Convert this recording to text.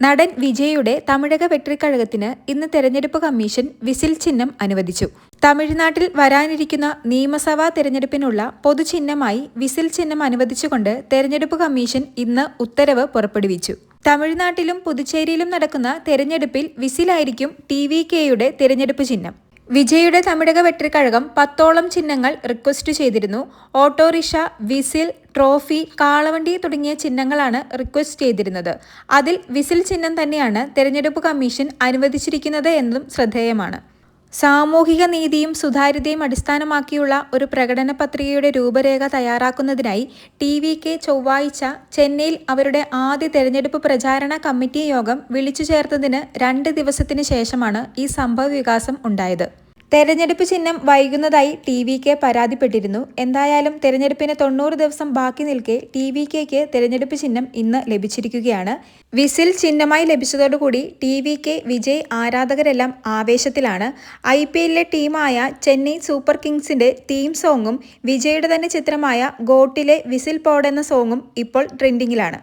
നടൻ വിജയുടെ തമിഴക വെട്രിക്കഴകത്തിന് ഇന്ന് തെരഞ്ഞെടുപ്പ് കമ്മീഷൻ വിസിൽ ചിഹ്നം അനുവദിച്ചു. തമിഴ്നാട്ടിൽ വരാനിരിക്കുന്ന നിയമസഭാ തെരഞ്ഞെടുപ്പിനുള്ള പൊതുചിഹ്നമായി വിസിൽ ചിഹ്നം അനുവദിച്ചുകൊണ്ട് തെരഞ്ഞെടുപ്പ് കമ്മീഷൻ ഇന്ന് ഉത്തരവ് പുറപ്പെടുവിച്ചു. തമിഴ്നാട്ടിലും പുതുച്ചേരിയിലും നടക്കുന്ന തെരഞ്ഞെടുപ്പിൽ വിസിലായിരിക്കും ടി വി കെയുടെ തെരഞ്ഞെടുപ്പ് ചിഹ്നം. വിജയുടെ തമിഴക വെട്ടിക്കഴകം പത്തോളം ചിഹ്നങ്ങൾ റിക്വസ്റ്റ് ചെയ്തിരുന്നു. ഓട്ടോറിക്ഷ വിസിൽ ട്രോഫി കാളവണ്ടി തുടങ്ങിയ ചിഹ്നങ്ങളാണ് റിക്വസ്റ്റ് ചെയ്തിരുന്നത്. അതിൽ വിസിൽ ചിഹ്നം തന്നെയാണ് തെരഞ്ഞെടുപ്പ് കമ്മീഷൻ അനുവദിച്ചിരിക്കുന്നത് എന്നും ശ്രദ്ധേയമാണ്. സാമൂഹിക നീതിയും സുതാര്യതയും അടിസ്ഥാനമാക്കിയുള്ള ഒരു പ്രകടന പത്രികയുടെ രൂപരേഖ തയ്യാറാക്കുന്നതിനായി ടി വി കെ ചൊവ്വാഴ്ച ചെന്നൈയിൽ അവരുടെ ആദ്യ തെരഞ്ഞെടുപ്പ് പ്രചാരണ കമ്മിറ്റി യോഗം വിളിച്ചു ചേർത്തതിന് രണ്ട് ദിവസത്തിന് ശേഷമാണ് ഈ സംഭവ വികാസം ഉണ്ടായത്. തെരഞ്ഞെടുപ്പ് ചിഹ്നം വൈകുന്നതായി ടി വി കെ പരാതിപ്പെട്ടിരുന്നു. എന്തായാലും തെരഞ്ഞെടുപ്പിന് തൊണ്ണൂറ് ദിവസം ബാക്കി നിൽക്കെ ടി വി കെക്ക് തെരഞ്ഞെടുപ്പ് ചിഹ്നം ഇന്ന് ലഭിച്ചിരിക്കുകയാണ്. വിസിൽ ചിഹ്നമായി ലഭിച്ചതോടുകൂടി ടി വി കെ വിജയ് ആരാധകരെല്ലാം ആവേശത്തിലാണ്. ഐ പി എല്ലിലെ ടീമായ ചെന്നൈ സൂപ്പർ കിങ്സിന്റെ തീം സോങ്ങും വിജയുടെ തന്നെ ചിത്രമായ ഗോട്ടിലെ വിസിൽ പോഡ് എന്ന സോങ്ങും ഇപ്പോൾ ട്രെൻഡിങ്ങിലാണ്.